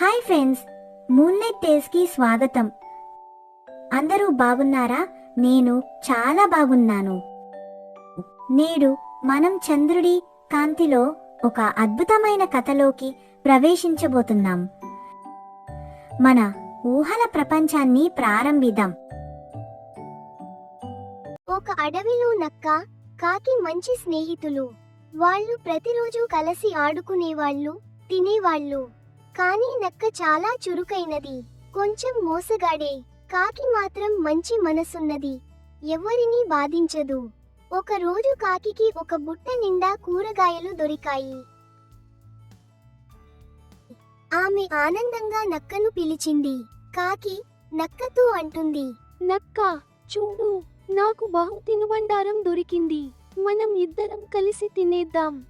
Hi friends మూన్లైట్కి స్వాగతం. అందరూ బాగున్నారా? నేను చాలా బాగున్నాను. నేడు మనం చంద్రుడి కాంతిలో ఒక అద్భుతమైన కథలోకి ప్రవేశించబోతున్నాం. మన ఊహల ప్రపంచాన్ని ప్రారంభిద్దాం. ఒక అడవిలో నక్క కాకి మంచి స్నేహితులు. వాళ్ళు ప్రతిరోజు కలిసి ఆడుకునేవాళ్ళు తినేవాళ్ళు. కానీ నక్క చాలా చురుకైనది. కొంచెం మోసగాడే. కాకి మాత్రం మంచి మనసున్నది. ఎవరినీ బాధించదు. ఒక రోజు కాకికి ఒక బుట్ట నిండా కూరగాయలు దొరికాయి. ఆమె ఆనందంగా నక్కను పిలిచింది. కాకి నక్కతో అంటుంది. నక్క చూడు నాకు బాగు తినుబండారం దొరికింది. మనం ఇద్దరం కలిసి తినేద్దాం.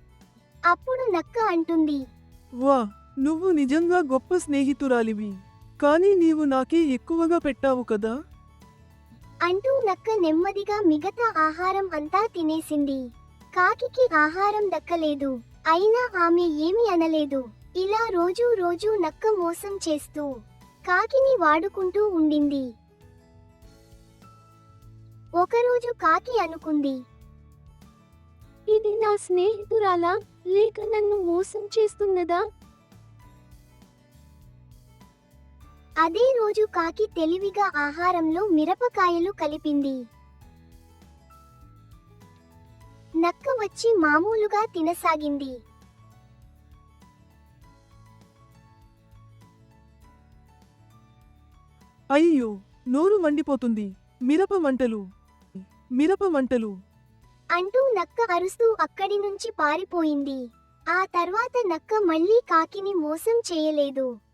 అప్పుడు నక్క అంటుంది. వా నువ్వు నిజంగా గొప్ప స్నేహితురాలివి. కానీ నీవు నాకే ఎక్కువగా పెట్టావు కదా? అంటూ నక్క నెమ్మదిగా మిగతా ఆహారం అంతా తినేసింది. కాకికి ఆహారం దక్కలేదు. అయినా ఆమె ఏమీ అనలేదు. ఇలా రోజూ రోజూ నక్క మోసం చేస్తూ కాకిని వాడుకుంటూ ఉండింది. ఒకరోజు కాకి అనుకుంది ఇది నా స్నేహితురాలా? లేక నన్ను మోసం చేస్తున్నదా? అదే రోజు కాకి తెలివిగా ఆహారంలో మిరపకాయలు కలిపింది. నక్క వచ్చి మామూలుగా తినసాగింది. అయ్యో నోరు మండిపోతుంది. మిరప మంటలు. మిరప మంటలు. అంటూ నక్క అరుస్తూ అక్కడి నుంచి పారిపోయింది. ఆ తర్వాత నక్క మళ్ళీ కాకిని మోసం చేయలేదు.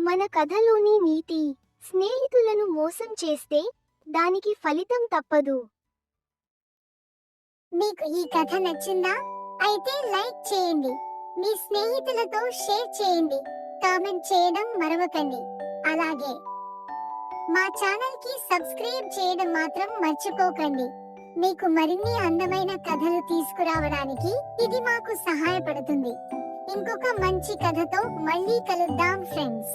మన కథలోని నీతి స్నేహితులను మోసం చేస్తే దానికి ఫలితం తప్పదు. మీకు ఈ కథ నచ్చిందా? అయితే లైక్ చేయండి. మీ స్నేహితులతో షేర్ చేయండి. కామెంట్ చేయడం మరవకండి. అలాగే మా ఛానల్కి సబ్స్క్రైబ్ చేయడం మాత్రం మర్చిపోకండి. మీకు మరిన్ని అందమైన కథలు తీసుకురావడానికి ఇది మాకు సహాయపడుతుంది. ఇంకొక మంచి కథతో మళ్ళీ కలుద్దాం ఫ్రెండ్స్